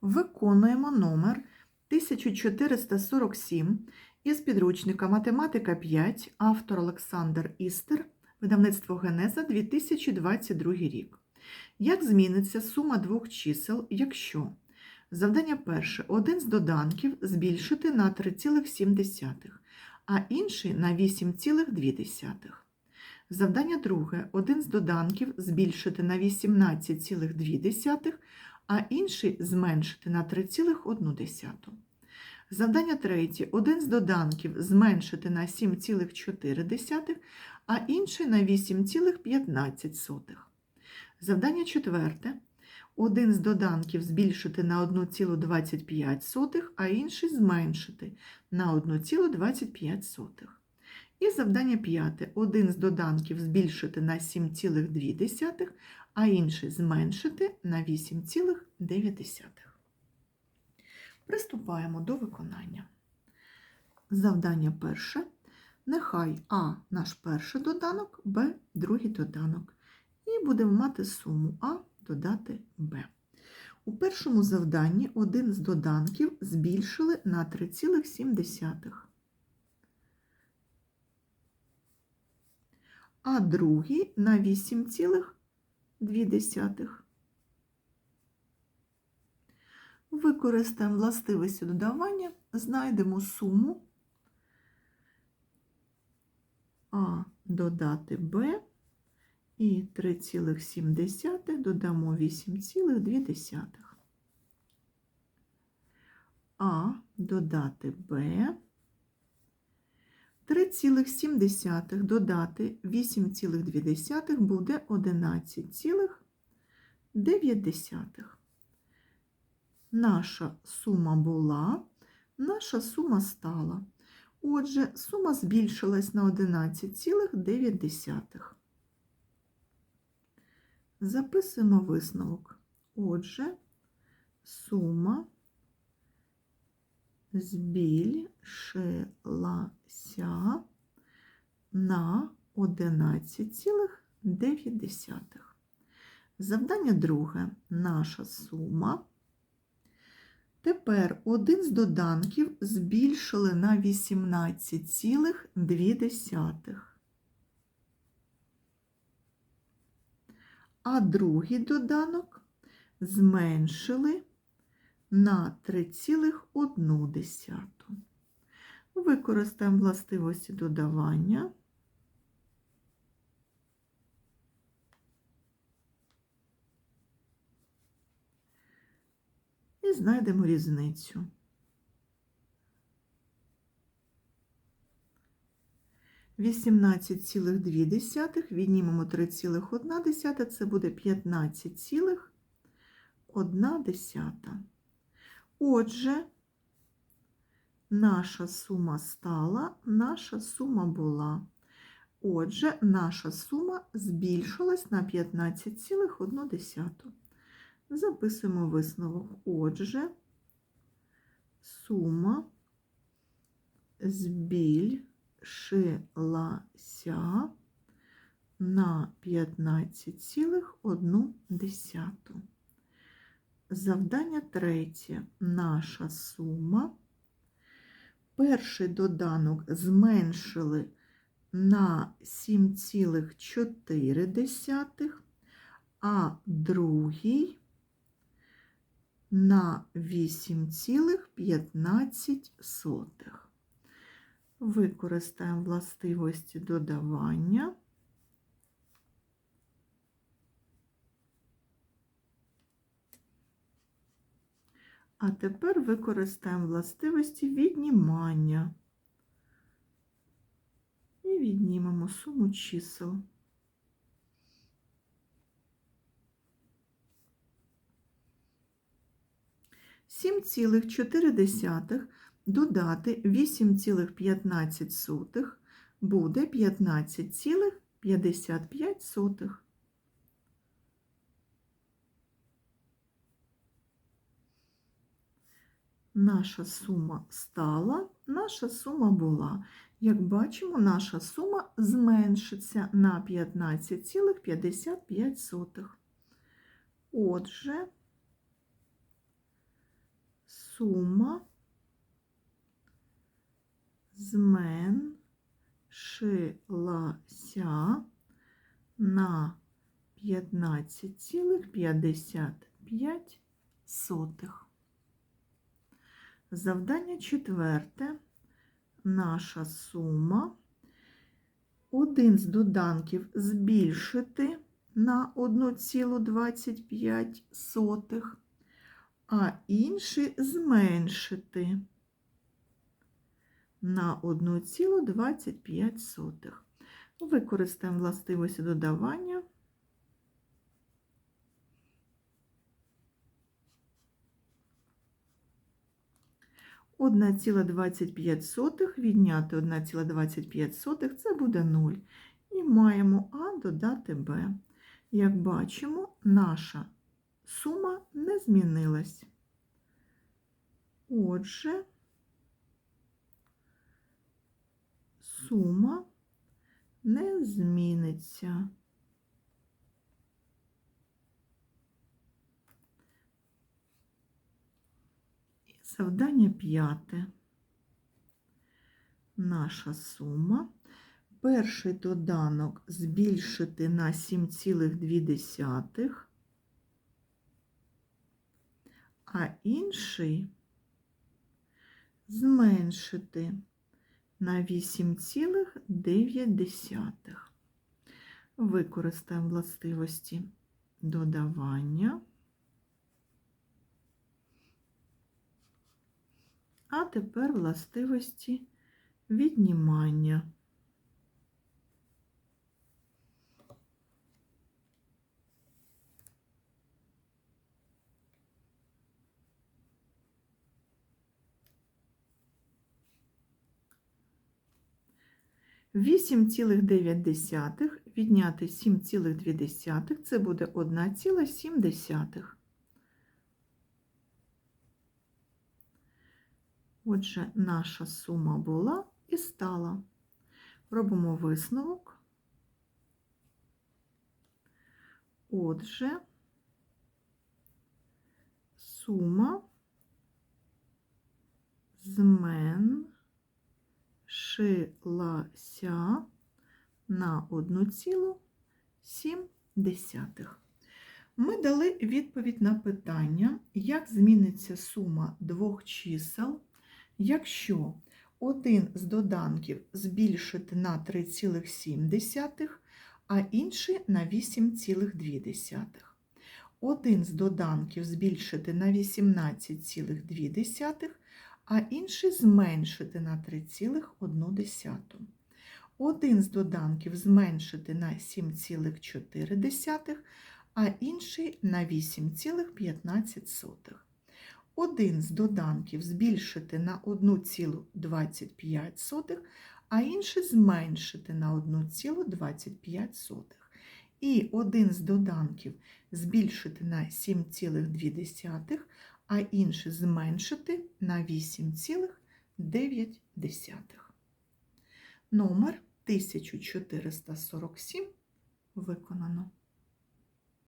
Виконуємо номер 1447 із підручника Математика 5, автор Олександр Істер, видавництво Генеза 2022 рік. Як зміниться сума двох чисел, якщо завдання перше один з доданків збільшити на 3,7, а інший на 8,2. Завдання друге один з доданків збільшити на 18,2, а інший зменшити на 3,1. Завдання третє. Один з доданків зменшити на 7,4, а інший на 8,15. Завдання четверте. Один з доданків збільшити на 1,25, а інший зменшити на 1,25. І завдання п'яте. Один з доданків збільшити на 7,2, а інший зменшити на 8,9. Приступаємо до виконання. Завдання перше. Нехай А наш перший доданок, Б другий доданок. І будемо мати суму А додати Б. У першому завданні один з доданків збільшили на 3,7, а другий на 8,2. Використаємо властивості додавання, знайдемо суму А додати Б і 3,7 додамо 8,2. А додати Б. 3,7 додати 8,2 буде 11,9. Наша сума була, наша сума стала. Отже, сума збільшилась на 11,9. Записуємо висновок. Отже, сума збільшилася на 11,9. Завдання друге. Наша сума. Тепер один з доданків збільшили на 18,2. А другий доданок зменшили на 3,1. Використаємо властивості додавання. І знайдемо різницю. Вісімнадцять цілих дві десятих, віднімемо 3,1, це буде 15,1 десята. Отже, наша сума стала, наша сума була. Отже, наша сума збільшилась на 15,1. Записуємо висновок. Отже, сума збільшилася на 15,1. Завдання третє. Наша сума. Перший доданок зменшили на 7,4, а другий на 8,15. Використаємо властивості додавання. А тепер використаємо властивості віднімання. І віднімемо суму чисел. Сім цілих чотири десятих додати 8,15 буде 15,55. Наша сума стала, наша сума була. Як бачимо, наша сума зменшиться на 15,55. Отже, сума зменшилася на 15,55. Завдання четверте. Наша сума. Один з доданків збільшити на 1,25, а інший зменшити на 1,25. Використаємо властивості додавання. Одна ціла 25 сотих відняти 1,25 це буде 0. І маємо А додати Б. Як бачимо, наша сума не змінилась. Отже, сума не зміниться. Завдання п'яте. Наша сума. Перший доданок збільшити на 7,2, а інший зменшити на 8,9. Використаємо властивості додавання. А тепер властивості віднімання. Вісім цілих дев'ять десятих відняти сім цілих дві десятих це буде одна ціла сім десятих. Отже, наша сума була і стала. Робимо висновок. Отже, сума зменшилася на 1,7. Ми дали відповідь на питання, як зміниться сума двох чисел, якщо один з доданків збільшити на 3,7, а інший на 8,2. Один з доданків збільшити на 18,2, а інший зменшити на 3,1. Один з доданків зменшити на 7,4, а інший на 8,15. Один з доданків збільшити на 1,25, а інший зменшити на 1,25. І один з доданків збільшити на 7,2, а інший зменшити на 8,9. Номер 1447 виконано.